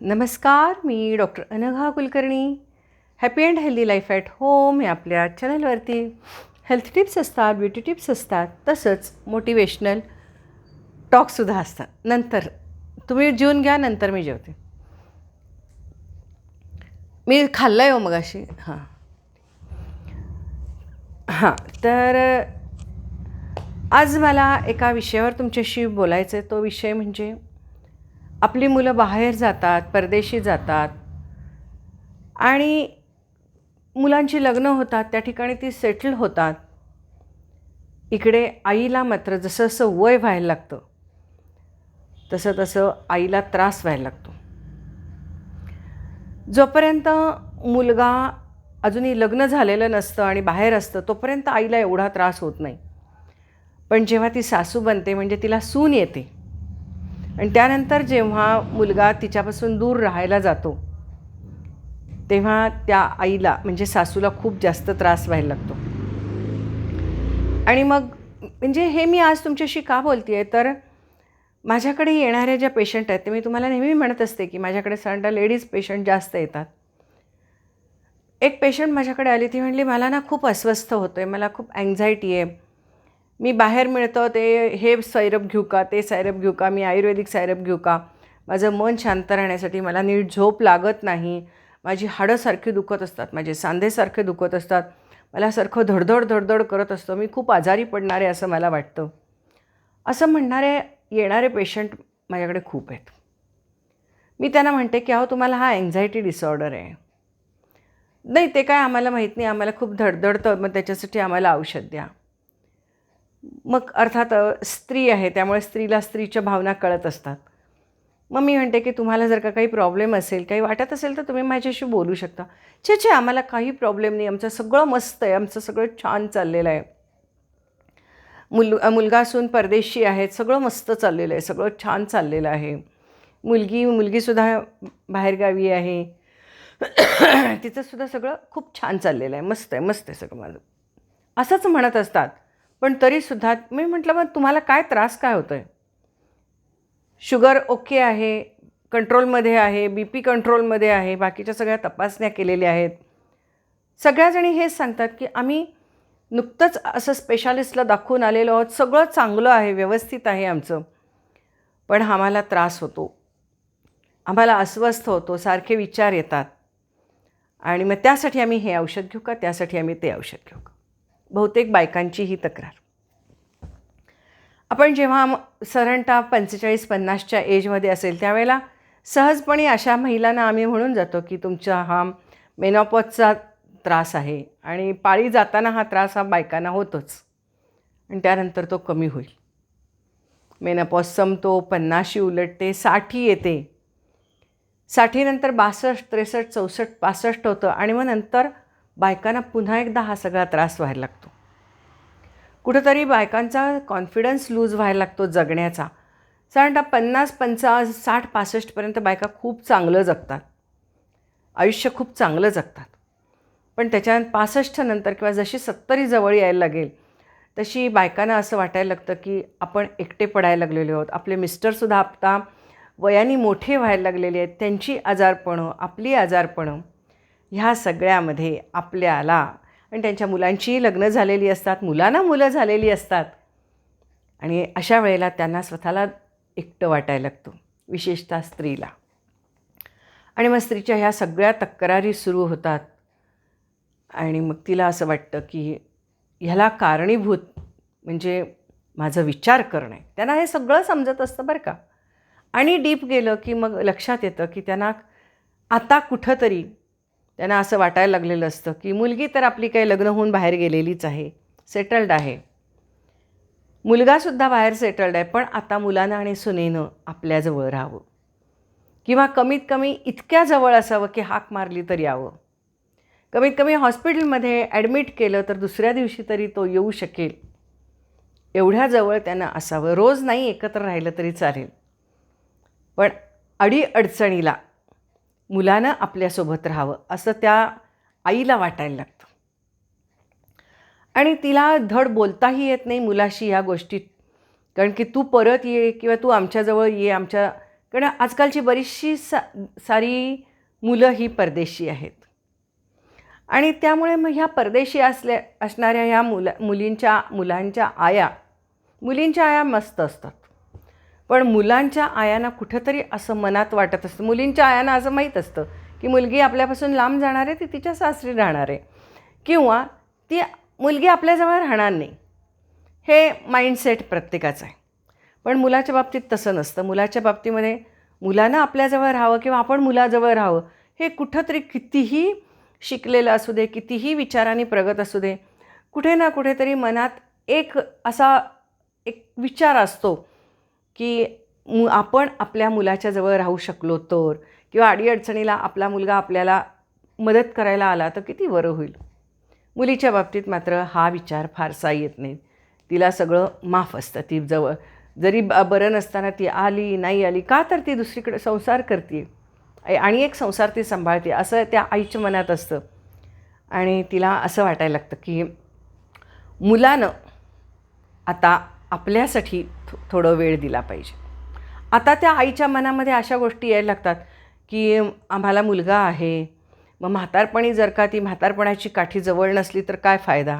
नमस्कार मी doctor Anagha Kulkarni. Happy and healthy life at home या आपल्या चॅनलवरती हेल्थ टिप्स असतात ब्युटी टिप्स असतात तसंच मोटिवेशनल टॉकसुद्धा असतात. नंतर तुम्ही जेवून घ्या नंतर मी जेवते. मी खाल्लं आहे हो मग अशी हां. हां तर आज मला एका विषयावर तुमच्याशी बोलायचं आहे तो विषय म्हणजे आपली मुलं बाहेर जातात परदेशी जातात. आणि मुलांची लग्न होतात त्या ठिकाणी ती सेटल होतात. इकडे आईला मात्र जसं जसं वय व्हायला लागतं तसं तसं आईला त्रास व्हायला लागतो. जोपर्यंत मुलगा अजूनही लग्न झालेलं नसतं आणि बाहेर असतं तोपर्यंत आईला एवढा त्रास होत नाही. पण जेव्हा ती सासू बनते म्हणजे तिला सून येते. आणि त्यानंतर जेव्हा मुलगा तिच्यापासून दूर राहायला जातो तेव्हा त्या आईला म्हणजे सासूला खूप जास्त त्रास व्हायला लागतो. आणि मग म्हणजे हे मी आज तुमच्याशी का बोलते आहे तर माझ्याकडे येणाऱ्या ज्या पेशंट आहेत ते मी तुम्हाला नेहमी म्हणत असते की माझ्याकडे साधारणतः लेडीज पेशंट जास्त येतात. एक पेशंट माझ्याकडे आली ती म्हणली मला ना खूप अस्वस्थ होतो आहे मला खूप अँझायटी आहे. मी बाहेर मिळतं ते हे सायरप घेऊ का ते सायरप घेऊ का मी आयुर्वेदिक सायरप घेऊ का? माझं मन शांत राहण्यासाठी मला नीट झोप लागत नाही. माझी हाडं सारखी दुखत असतात माझे सांधेसारखे दुखत असतात. मला सारखं धडधड धडधड करत असतं. मी खूप आजारी पडणार आहे असं मला वाटतं. असं म्हणणारे येणारे पेशंट माझ्याकडे खूप आहेत. मी त्यांना म्हणते की अहो तुम्हाला हा एन्झायटी डिसऑर्डर आहे. नाही ते काय आम्हाला माहीत नाही. आम्हाला खूप धडधडतं. मग त्याच्यासाठी आम्हाला औषध द्या. मग अर्थात स्त्री आहे त्यामुळे स्त्रीला स्त्रीच्या भावना कळत असतात. मग मी म्हणते की तुम्हाला जर का काही प्रॉब्लेम असेल काही वाटत असेल तर तुम्ही माझ्याशी बोलू शकता. छे छे आम्हाला काही प्रॉब्लेम नाही. आमचं सगळं मस्त आहे. आमचं सगळं छान चाललेलं आहे. मुल मुलगा असून परदेशी आहेत सगळं मस्त चाललेलं आहे. सगळं छान चाललेलं आहे. मुलगी मुलगीसुद्धा बाहेरगावी आहे. तिचंसुद्धा सगळं खूप छान चाललेलं आहे. मस्त आहे. मस्त आहे सगळं माझं. असंच म्हणत असतात. पण तरीसुद्धा मी म्हटलं मग तुम्हाला काय त्रास काय होतो आहे शुगर ओके आहे कंट्रोलमध्ये आहे बी पी कंट्रोलमध्ये आहे बाकीच्या सगळ्या तपासण्या केलेल्या आहेत. सगळ्याजणी हेच सांगतात की आम्ही नुकतंच असं स्पेशालिस्टला दाखवून आलेलो आहोत. सगळं चांगलं आहे व्यवस्थित आहे आमचं. पण आम्हाला त्रास होतो. आम्हाला अस्वस्थ होतो सारखे विचार येतात. आणि मग त्यासाठी आम्ही हे औषध घेऊ का? त्यासाठी आम्ही ते औषध घेऊ का? बहुतेक बायकांची ही तक्रार. आपण जेव्हा साधारणतः पंचेचाळीस पन्नासच्या एजमध्ये असेल त्यावेळेला सहजपणे अशा महिलांना आम्ही म्हणून जातो की तुमचा हा मेनॉपॉजचा त्रास आहे आणि पाळी जाताना हा त्रास हा बायकांना होतोच. आणि त्यानंतर तो कमी होईल. मेनॉपॉज संपतो पन्नाशी उलटते साठी येते. साठीनंतर बासष्ट त्रेसष्ट चौसष्ट पासष्ट होतं आणि मग नंतर बायकांना पुन्हा एकदा हा सगळा त्रास व्हायला लागतो. कुठंतरी बायकांचा कॉन्फिडन्स लूज व्हायला लागतो जगण्याचा. साधारणतः पन्नास पंचा साठ पासष्टपर्यंत बायका खूप चांगलं जगतात. आयुष्य खूप चांगलं जगतात. पण त्याच्या पासष्ट नंतर किंवा जशी सत्तरी जवळ यायला लागेल तशी बायकांना असं वाटायला लागतं की आपण एकटे पडायला लागलेले आहोत. आपले मिस्टरसुद्धा आता वयाने मोठे व्हायला लागलेले आहेत. त्यांची आजारपणं आपली आजारपणं ह्या सगळ्यामध्ये आपल्याला आणि त्यांच्या मुलांचीही लग्न झालेली असतात मुलांना मुलं झालेली असतात. आणि अशा वेळेला त्यांना स्वतःला एकटं वाटायला लागतं विशेषतः स्त्रीला. आणि मग स्त्रीच्या ह्या सगळ्या तक्रारी सुरू होतात. आणि मग तिला असं वाटतं की ह्याला कारणीभूत म्हणजे माझं विचार करणं. आहे त्यांना हे सगळं समजत असतं बरं का. आणि डीप गेलं की मग लक्षात येतं की त्यांना आता कुठंतरी त्यांना असं वाटायला लागलेलं असतं की मुलगी तर आपली काही लग्न होऊन बाहेर गेलेलीच आहे सेटल्ड आहे. मुलगासुद्धा बाहेर सेटल्ड आहे पण आता मुलानं आणि सुनेनं आपल्याजवळ राहावं. किंवा कमीत कमी इतक्या जवळ असावं की हाक मारली तर यावं. कमीत कमी हॉस्पिटलमध्ये ॲडमिट केलं तर दुसऱ्या दिवशी तरी तो येऊ शकेल. एवढ्या जवळ त्यांना असावं. रोज नाही एकत्र राहिलं तरी चालेल. पण अडीअडचणीला मुलानं आपल्यासोबत राहावं असं त्या आईला वाटायला लागतं. आणि तिला धड बोलताही येत नाही मुलाशी ह्या गोष्टीत. कारण की तू परत ये किंवा तू आमच्याजवळ ये आमच्या कारण आजकालची बरीचशी सा सारी मुलं ही परदेशी आहेत. आणि त्यामुळे मग ह्या परदेशी असल्या असणाऱ्या ह्या मुला मुलींच्या मुलांच्या आया मुलींच्या आया मस्त असतात. पण मुलांच्या आयांना कुठंतरी असं मनात वाटत असतं. मुलींच्या आयांना असं माहीत असतं की मुलगी आपल्यापासून लांब जाणार आहे ती तिच्या सासरी राहणार आहे. किंवा ती मुलगी आपल्याजवळ राहणार नाही. हे माइंडसेट प्रत्येकाचं आहे. पण मुलाच्या बाबतीत तसं नसतं. मुलाच्या बाबतीमध्ये मुलांना आपल्याजवळ राहावं किंवा आपण मुलाजवळ राहावं हे कुठंतरी कितीही शिकलेलं असू दे कितीही विचाराने प्रगत असू दे कुठे ना कुठेतरी मनात एक असा एक विचार असतो की मु आपण आपल्या मुलाच्या जवळ राहू शकलो तर किंवा अडीअडचणीला आपला मुलगा आपल्याला मदत करायला आला तर किती बरं होईल? मुलीच्या बाबतीत मात्र हा विचार फारसा येत नाही. तिला सगळं माफ असतं ती जवळ. जरी ब बरं नसताना ती आली नाही आली का तर ती दुसरीकडे संसार करते आणि एक संसार ती सांभाळते असं त्या आईच्या मनात असतं. आणि तिला असं वाटायला लागतं की मुलानं आता आपल्यासाठी थो थोडं वेळ दिला पाहिजे. आता त्या आईच्या मनामध्ये अशा गोष्टी यायला लागतात की आम्हाला मुलगा आहे मग म्हातारपणी जर का ती म्हातारपणाची काठी जवळ नसली तर काय फायदा?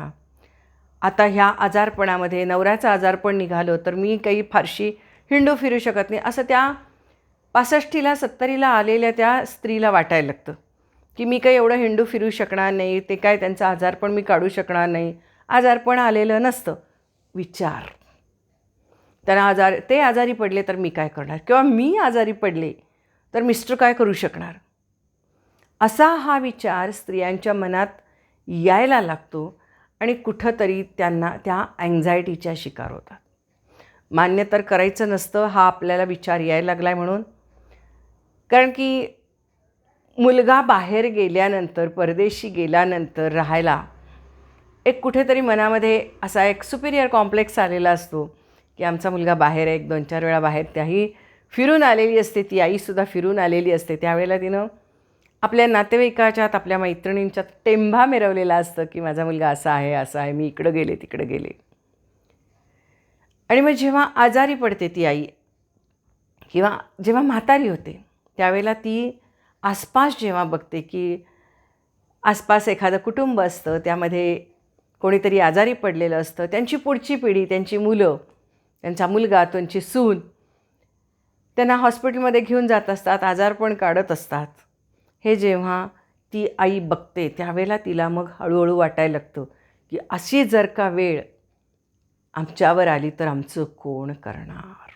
आता ह्या आजारपणामध्ये नवऱ्याचं आजारपण निघालं तर मी काही फारशी हिंडू फिरू शकत नाही असं त्या पासष्टीला सत्तरीला आलेल्या त्या स्त्रीला वाटायला लागतं की मी काही एवढं हिंडू फिरू शकणार नाही ते काय त्यांचं आजारपण मी काढू शकणार नाही आजारपण आलेलं नसतं. विचार. त्यांना आजार ते आजारी पडले तर मी काय करणार? किंवा मी आजारी पडले तर मिस्टर काय करू शकणार? असा हा विचार स्त्रियांच्या मनात यायला लागतो आणि कुठंतरी त्यांना त्या अँझायटीच्या शिकार होतात. मान्य तर करायचं नसतं हा आपल्याला विचार यायला लागला आहे म्हणून. कारण की मुलगा बाहेर गेल्यानंतर परदेशी गेल्यानंतर राहायला एक कुठेतरी मनामध्ये असा एक सुपिरियर कॉम्प्लेक्स आलेला असतो. की आमचा मुलगा बाहेर आहे एक दोन चार वेळा बाहेर त्याही फिरून आलेली असते ती आईसुद्धा फिरून आलेली असते. त्यावेळेला तिनं आपल्या नातेवाईकाच्यात आपल्या मैत्रिणींच्यात टेंभा मिरवलेला असतं की माझा मुलगा असा आहे असा आहे मी इकडं गेले तिकडं गेले. आणि मग जेव्हा आजारी पडते ती आई किंवा जेव्हा म्हातारी होते त्यावेळेला ती आसपास जेव्हा बघते की आसपास एखादं कुटुंब असतं त्यामध्ये कोणीतरी आजारी पडलेलं असतं त्यांची पुढची पिढी त्यांची मुलं त्यांचा मुलगा त्यांची सून त्यांना हॉस्पिटलमध्ये घेऊन जात असतात आजारपण काढत असतात. हे जेव्हा ती आई बघते त्यावेळेला तिला मग हळूहळू वाटायला लागतं की अशी जर का वेळ आमच्यावर आली तर आमचं कोण करणार?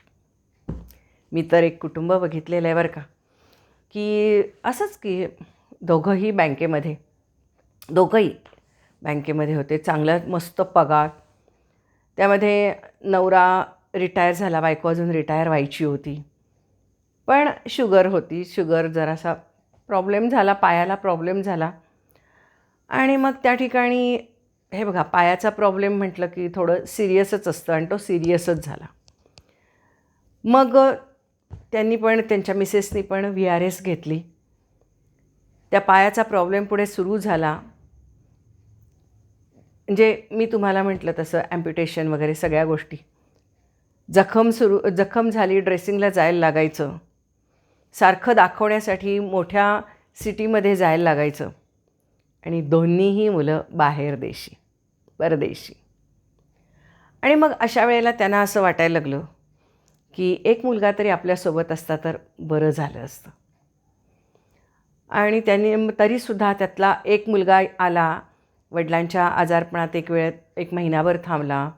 मी तर एक कुटुंब बघितलेलं आहे बरं का की असंच की दोघंही बँकेमध्ये दोघंही बँकेमध्ये होते चांगला मस्त पगार त्यामध्ये नवरा रिटायर झाला बायको अजून रिटायर व्हायची होती. पण शुगर होती शुगर जरासा प्रॉब्लेम झाला पायाला प्रॉब्लेम झाला. आणि मग त्या ठिकाणी हे बघा पायाचा प्रॉब्लेम म्हटलं की थोडं सिरियसच असतं आणि तो सिरियसच झाला. मग त्यांनी पण त्यांच्या मिसेसनी पण व्ही आर एस घेतली. त्या पायाचा प्रॉब्लेम पुढे सुरू झाला. म्हणजे मी तुम्हाला म्हटलं तसं ॲम्प्युटेशन वगैरे सगळ्या गोष्टी. जखम सुरू जखम झाली ड्रेसिंगला जायला लागायचं. सारखं दाखवण्यासाठी मोठ्या सिटीमध्ये जायला लागायचं. आणि दोन्हीही मुलं बाहेर देशी परदेशी. आणि मग अशा वेळेला त्यांना असं वाटायला लागलं की एक मुलगा तरी आपल्यासोबत असता तर बरं झालं असतं. आणि त्यांनी तरीसुद्धा त्यातला एक मुलगा आला वडिलांच्या आजारपणात एक वेळ एक महिनाभर थांबला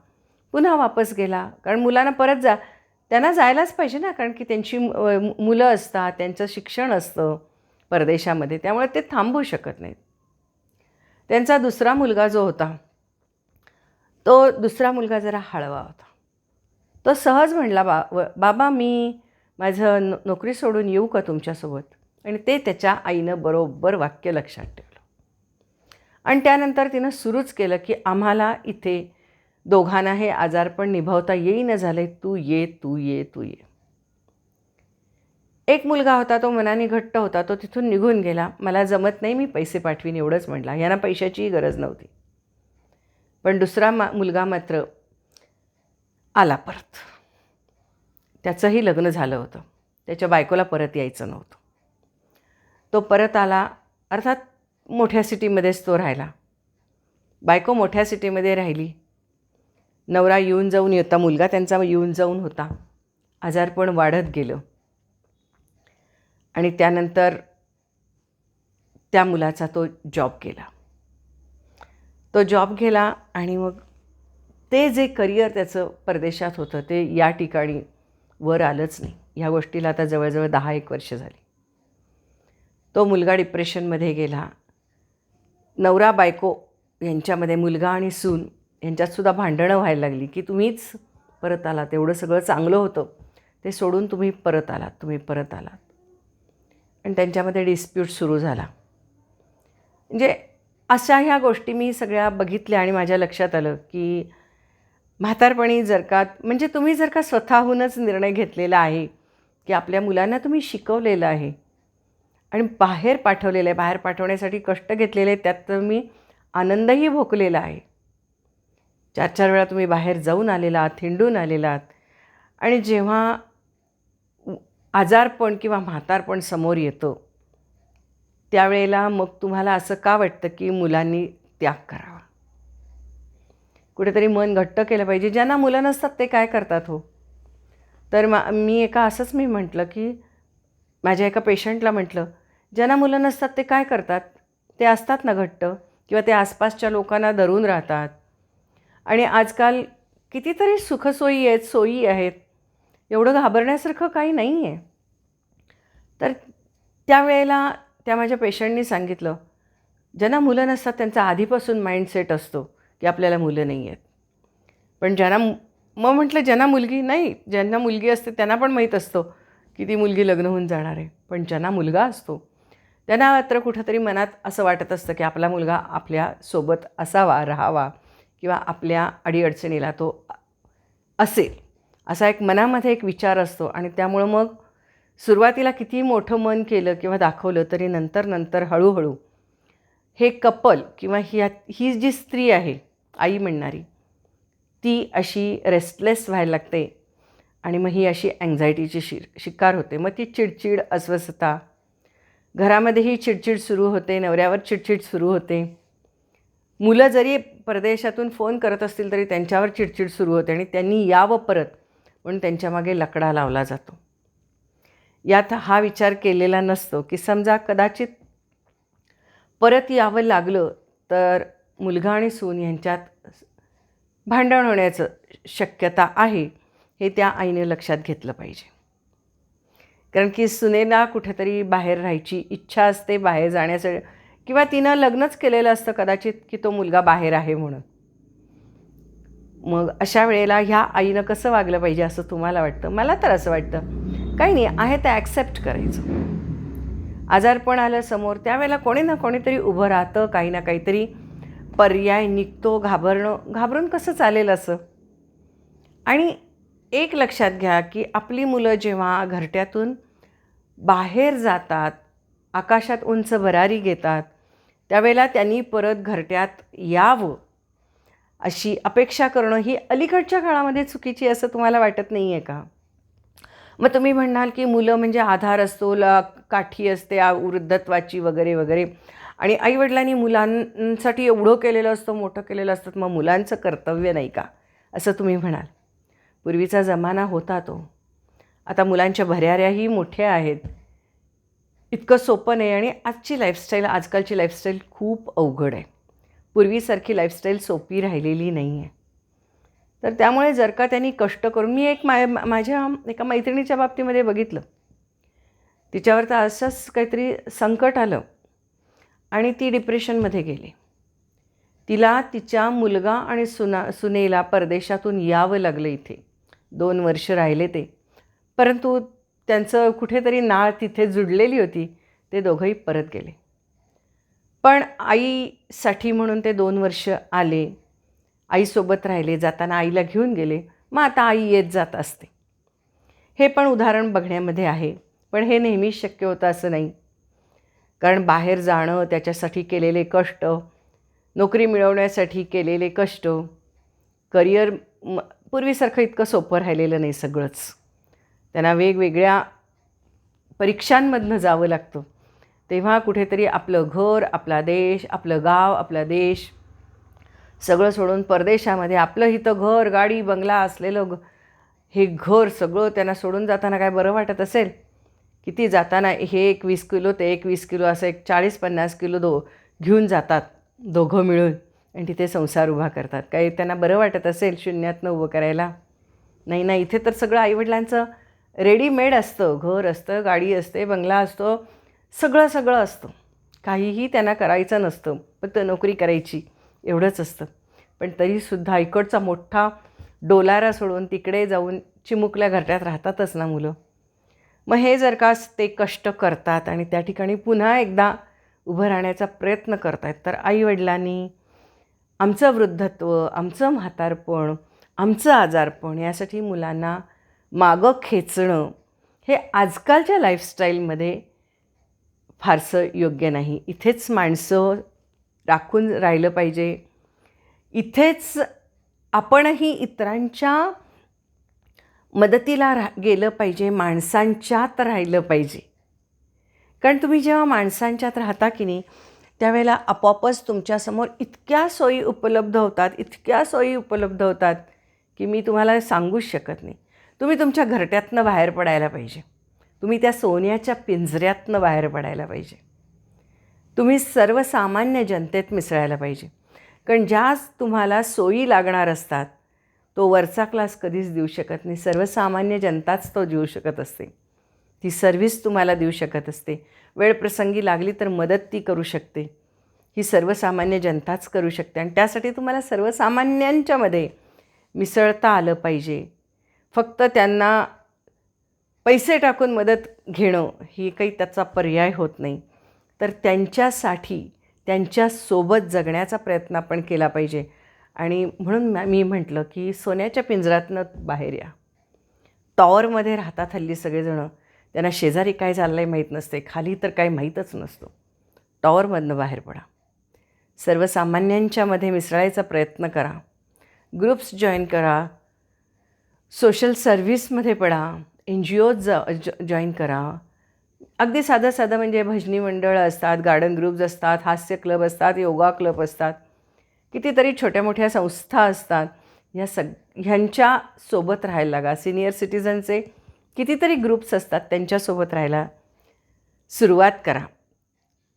पुन्हा वापस गेला. कारण मुलांना परत जा त्यांना जायलाच पाहिजे ना कारण की त्यांची मुलं असतात त्यांचं शिक्षण असतं परदेशामध्ये त्यामुळे ते थांबू शकत नाहीत. त्यांचा दुसरा मुलगा जो होता तो दुसरा मुलगा जरा हळवा होता. तो सहज म्हणला बा बाबा मी माझं नोकरी सोडून येऊ का तुमच्यासोबत? आणि ते त्याच्या आईनं बरोबर वाक्य लक्षात ठेवलं. आणि त्यानंतर तिनं सुरूच केलं की आम्हाला इथे दोघांना हे आजारपण निभावता येईन झाले तू ये तू ये तू ये. एक मुलगा होता तो मनाने घट्ट होता तो तिथून निघून गेला. मला जमत नाही मी पैसे पाठवीन एवढंच म्हटला यांना पैशाचीही गरज नव्हती. पण दुसरा मा मुलगा मात्र आला परत. त्याचंही लग्न झालं होतं. त्याच्या बायकोला परत यायचं नव्हतं. तो परत आला. अर्थात मोठ्या सिटीमध्येच तो राहिला. बायको मोठ्या सिटीमध्ये राहिली. नवरा येऊन जाऊन येता मुलगा त्यांचा येऊन जाऊन होता. आजारपण वाढत गेलं. आणि त्यानंतर त्या मुलाचा तो जॉब गेला तो जॉब गेला आणि मग ते जे करिअर त्याचं परदेशात होतं ते या ठिकाणी वर आलंच नाही. ह्या गोष्टीला आता जवळजवळ दहा एक वर्ष झाली. तो मुलगा डिप्रेशनमध्ये गेला. नवरा बायको यांच्यामध्ये मुलगा आणि सून यांच्यातसुद्धा भांडणं व्हायला लागली की तुम्हीच परत आलात. एवढं सगळं चांगलं होतं. ते सोडून तुम्ही परत आलात. तुम्ही परत आलात. आणि त्यांच्यामध्ये डिस्प्यूट सुरू झाला. म्हणजे अशा ह्या गोष्टी मी सगळ्या बघितल्या आणि माझ्या लक्षात आलं की म्हातारपणी जर का म्हणजे तुम्ही जर का स्वतःहूनच निर्णय घेतलेला आहे की आपल्या मुलांना तुम्ही शिकवलेलं आहे आणि बाहेर पाठवलेलं आहे. बाहेर पाठवण्यासाठी कष्ट घेतलेले आहेत. त्यात मी आनंदही भोगलेला आहे. चार चार वेळा तुम्ही बाहेर जाऊन आलेला आहात हिंडून आलेला आहात. आणि जेव्हा आजारपण किंवा म्हातारपण समोर येतं त्यावेळेला मग तुम्हाला असं का वाटतं की मुलांनी त्याग करावा? कुठेतरी मन घट्ट केलं पाहिजे. ज्यांना मुलं नसतात ते काय करतात हो? तर मा मी एका असंच मी म्हटलं की माझ्या एका पेशंटला म्हटलं ज्यांना मुलं नसतात ते काय करतात? ते असतात ना घट्ट किंवा ते आसपासच्या लोकांना धरून राहतात. आणि आजकाल कितीतरी सुखसोयी आहेत सोयी आहेत. एवढं घाबरण्यासारखं काही नाही आहे तर त्यावेळेला त्या माझ्या पेशंटनी सांगितलं ज्यांना मुलं नसतात त्यांचा आधीपासून माइंडसेट असतो की आपल्याला मुलं नाही आहेत. पण ज्यांना मग म्हटलं ज्यांना मुलगी नाही ज्यांना मुलगी असते त्यांना पण माहीत असतं की ती मुलगी लग्न होऊन जाणार आहे. पण ज्यांना मुलगा असतो त्यांना मात्र कुठंतरी मनात असं वाटत असतं की आपला मुलगा आपल्यासोबत असावा राहावा किंवा आपल्या अडीअडचणीला तो असेल. असा एक मनामध्ये एक विचार असतो आणि त्यामुळं मग सुरुवातीला किती मोठं मन केलं किंवा दाखवलं तरी नंतर नंतर हळूहळू हे कपल किंवा ही ही जी स्त्री आहे आई म्हणणारी ती अशी रेस्टलेस व्हायला लागते आणि मग ही अशी अँझायटीची शि शिकार होते. मग ती चिडचिड अस्वस्थता घरामध्येही चिडचिड सुरू होते नवऱ्यावर चिडचिड सुरू होते. मुलं जरी परदेशातून फोन करत असतील तरी त्यांच्यावर चिडचिड सुरू होते आणि त्यांनी यावं परत म्हणून त्यांच्यामागे लकडा लावला जातो. यात हा विचार केलेला नसतो की समजा कदाचित परत यावं लागलं तर मुलगा आणि सून यांच्यात भांडण होण्याचं शक्यता आहे हे त्या आईने लक्षात घेतलं पाहिजे. कारण की सुनेला कुठेतरी बाहेर राहायची इच्छा असते बाहेर जाण्याचं किंवा तिनं लग्नच केलेलं असतं कदाचित की तो मुलगा बाहेर आहे म्हणून. मग अशा वेळेला ह्या आईनं कसं वागलं पाहिजे असं तुम्हाला वाटतं? मला तर असं वाटतं. काही नाही आहे ते ॲक्सेप्ट करायचं. आजारपण आलं समोर त्यावेळेला कोणी ना कोणीतरी उभं राहतं काही ना काहीतरी पर्याय निघतो घाबरणं घाबरून कसं चालेल असं? आणि एक लक्षात घ्या की आपली मुलं जेव्हा घरट्यातून बाहेर जातात आकाशात उंच भरारी घेतात त्यावेळेला त्यांनी परत घरट्यात यावं. अशी अपेक्षा करणं ही अलीकडच्या काळामध्ये चुकीची असं तुम्हाला वाटत नाही आहे का? मग तुम्ही म्हणाल की मुलं म्हणजे आधार असतो ल काठी असते वृद्धत्वाची वगैरे वगैरे. आणि आईवडिलांनी मुलांसाठी एवढं केलेलं असतं मोठं केलेलं असतं मग मुलांचं कर्तव्य नाही का? असं तुम्ही म्हणाल. पूर्वीचा जमाना होता तो. आता मुलांच्या भऱ्याऱ्याही मोठ्या आहेत. इतकं सोपं नाही आणि आजची लाईफस्टाईल आजकालची लाईफस्टाईल खूप अवघड आहे. पूर्वीसारखी लाईफस्टाईल सोपी राहिलेली नाही आहे तर त्यामुळे जर का त्यांनी कष्ट करून मी एक मा माझ्या एका मैत्रिणीच्या बाबतीमध्ये बघितलं. तिच्यावर तर असंच काहीतरी संकट आलं आणि ती डिप्रेशनमध्ये गेली. तिला तिच्या मुलगा आणि सुना सुनेला परदेशातून यावं लागलं इथे. दोन वर्ष राहिले ते. परंतु त्यांचं कुठेतरी नाळ तिथे जुडलेली होती ते दोघंही परत गेले. पण आईसाठी म्हणून ते दोन वर्ष आले. आईसोबत राहिले जाताना आईला घेऊन गेले. मग आता आई येत जात असते. हे पण उदाहरण बघण्यामध्ये आहे पण हे नेहमीच शक्य होतं असं नाही. कारण बाहेर जाणं त्याच्यासाठी केलेले कष्ट नोकरी मिळवण्यासाठी केलेले कष्ट करिअर म पूर्वीसारखं इतकं सोपं राहिलेलं नाही सगळंच. त्यांना वेगवेगळ्या परीक्षांमधनं जावं लागतं. तेव्हा कुठेतरी आपलं घर आपला देश आपलं गाव आपला देश सगळं सोडून परदेशामध्ये आपलं इथं घर गाडी बंगला असलेलं हे घर सगळं त्यांना सोडून जाताना काय बरं वाटत असेल? किती जाताना हे एक वीस किलो ते एक वीस किलो असं एक चाळीस पन्नास किलो दो घेऊन जातात दोघं मिळून. आणि तिथे संसार उभा करतात. काही त्यांना बरं वाटत असेल शून्यातनं उभं करायला. नाही ना इथे तर सगळं आईवडिलांचं रेडीमेड असतं. घर असतं गाडी असते बंगला असतो. सगळं सगळं असतं. काहीही त्यांना करायचं नसतं. फक्त नोकरी करायची एवढंच असतं. पण तरीसुद्धा इकडचा मोठा डोलारा सोडून तिकडे जाऊन चिमुकल्या घरट्यात राहतातच ना मुलं. मग हे जर का ते कष्ट करतात आणि त्या ठिकाणी पुन्हा एकदा उभं राहण्याचा प्रयत्न करतायत तर आईवडिलांनी आमचं वृद्धत्व आमचं म्हातारपण आमचं आजारपण यासाठी मुलांना मागं खेचणं हे आजकालच्या लाईफस्टाईलमध्ये फारसं योग्य नाही. इथेच माणसं राखून राहिलं पाहिजे. इथेच आपणही इतरांच्या मदतीला रा गेलं पाहिजे माणसांच्यात राहिलं पाहिजे. कारण तुम्ही जेव्हा माणसांच्यात राहता की नाही त्यावेळेला आपोआपच तुमच्यासमोर इतक्या सोयी उपलब्ध होतात इतक्या सोयी उपलब्ध होतात की मी तुम्हाला सांगूच शकत नाही. तुम्ही तुमच्या घरट्यातनं बाहेर पडायला पाहिजे. तुम्ही त्या सोन्याच्या पिंजऱ्यातनं बाहेर पडायला पाहिजे. तुम्ही सर्वसामान्य जनतेत मिसळायला पाहिजे. कारण ज्या तुम्हाला सोयी लागणार असतात तो वरचा क्लास कधीच देऊ शकत नाही. सर्वसामान्य जनताच तो देऊ शकत असते. ती सर्व्हिस तुम्हाला देऊ शकत असते. वेळ प्रसंगी लागली तर मदत ती करू शकते. ही सर्वसामान्य जनताच करू शकते आणि त्यासाठी तुम्हाला सर्वसामान्यांच्यामध्ये मिसळता आलं पाहिजे. फक्त त्यांना पैसे टाकून मदत घेणं ही काही त्याचा पर्याय होत नाही. तर त्यांच्यासाठी त्यांच्यासोबत जगण्याचा प्रयत्न आपण केला पाहिजे. आणि म्हणून मॅ- मी म्हटलं की सोन्याच्या पिंजरातनं बाहेर या. टॉवरमध्ये राहतात हल्ली सगळेजणं. त्यांना शेजारी काय चाललं आहे माहीत नसते. खाली तर काही माहीतच नसतो. टॉवरमधनं बाहेर पडा. सर्वसामान्यांच्यामध्ये मिसळायचा प्रयत्न करा. ग्रुप्स जॉईन करा. सोशल सर्व्हिसमध्ये पडा. एन जी ओज ज जॉईन करा. अगदी साधं साधं म्हणजे भजनी मंडळं असतात गार्डन ग्रुप्स असतात हास्य क्लब असतात योगा क्लब असतात. कितीतरी छोट्या मोठ्या संस्था असतात. ह्या सग ह्यांच्या सोबत राहायला लागा. सिनियर सिटीजनचे कितीतरी ग्रुप्स असतात त्यांच्यासोबत राहायला. सुरुवात करा.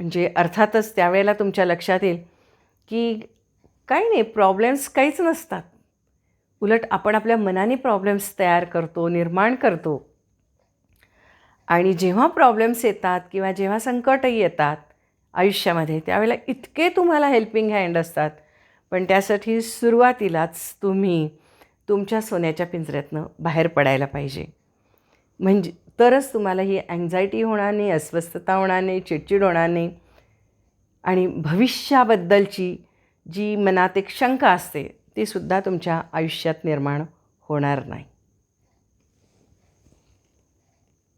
म्हणजे अर्थातच त्यावेळेला तुमच्या लक्षात येईल की काही नाही प्रॉब्लेम्स काहीच नसतात. उलट आपण आपल्या मनाने प्रॉब्लेम्स तयार करतो निर्माण करतो. आणि जेव्हा प्रॉब्लेम्स येतात किंवा जेव्हा संकटही येतात आयुष्यामध्ये त्यावेळेला इतके तुम्हाला हेल्पिंग हँड असतात. पण त्यासाठी सुरुवातीलाच तुम्ही तुमच्या सोन्याच्या पिंजऱ्यातनं बाहेर पडायला पाहिजे. म्हणजे तरच तुम्हाला ही अँझायटी होणार नाही अस्वस्थता होणार नाही चिडचिड होणार नाही. आणि भविष्याबद्दलची जी मनात एक शंका असते ती सुद्धा तुमच्या आयुष्यात निर्माण होणार नाही.